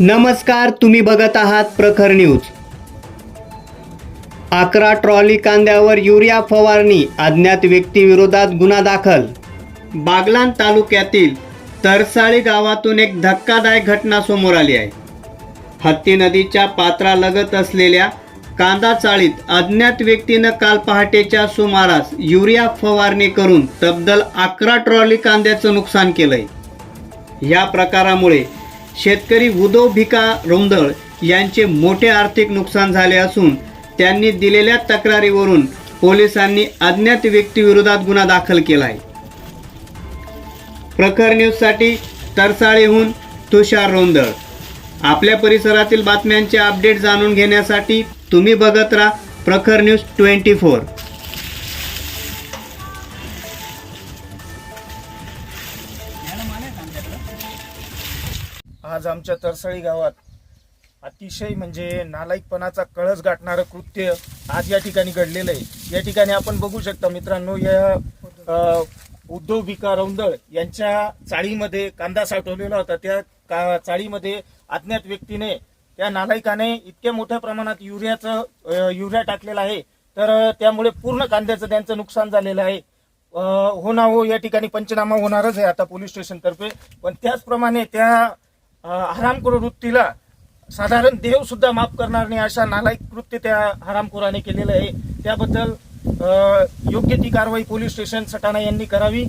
नमस्कार तुम्ही बघत आहात प्रखर न्यूज. अकरा ट्रॉली कांद्यावर युरिया फवारणी अज्ञात व्यक्तीविरोधात गुन्हा दाखल. बागलाण तालुक्यातील तरसाळी गावातून एक धक्कादायक घटना समोर आली आहे. हत्ती नदीच्या पात्रालगत असलेल्या कांदा चाळीत अज्ञात व्यक्तीनं काल पहाटेच्या सुमारास युरिया फवारणी करून तब्दल अकरा ट्रॉली कांद्याचं नुकसान केलंय. या प्रकारामुळे शेतकरी उदो भिका रोंदळ यांचे मोठे आर्थिक नुकसान झाले असून त्यांनी दिलेल्या तक्रारीवरून पोलिसांनी अज्ञात व्यक्तीविरोधात गुन्हा दाखल केला आहे प्रखर न्यूजसाठी तरसाळीहून तुषार रोंदळ आपल्या परिसरातील बातम्यांचे अपडेट जाणून घेण्यासाठी तुम्ही बघत राहा प्रखर न्यूज ट्वेंटी फोर. आज आमच्या तरसळी गावात अतिशय म्हणजे नालायकपणाचा कळस गाठणारं कृत्य आज या ठिकाणी घडलेलं आहे. या ठिकाणी आपण बघू शकता मित्रांनो या उद्धव भिका रौंदळ यांच्या चाळीमध्ये कांदा साठवलेला होता. त्या का चाळीमध्ये अज्ञात व्यक्तीने त्या नालायकाने इतक्या मोठ्या प्रमाणात युरियाचं युरिया टाकलेला आहे. तर त्यामुळे पूर्ण कांद्याचं त्यांचं नुकसान झालेलं आहे. हो ना हो या ठिकाणी पंचनामा होणारच आहे आता पोलीस स्टेशनतर्फे. पण त्याचप्रमाणे त्या हरामखोर वृत्तीला साधारण देव सुद्धा माफ करणार नाही अशा नालायक कृत्य त्या हरामखोराने केलेलं आहे. त्याबद्दल योग्य ती कारवाई पोलीस स्टेशन सटाणा यांनी करावी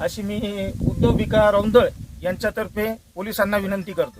अशी मी उद्धव भिका रौंदळ यांच्यातर्फे पोलिसांना विनंती करतो.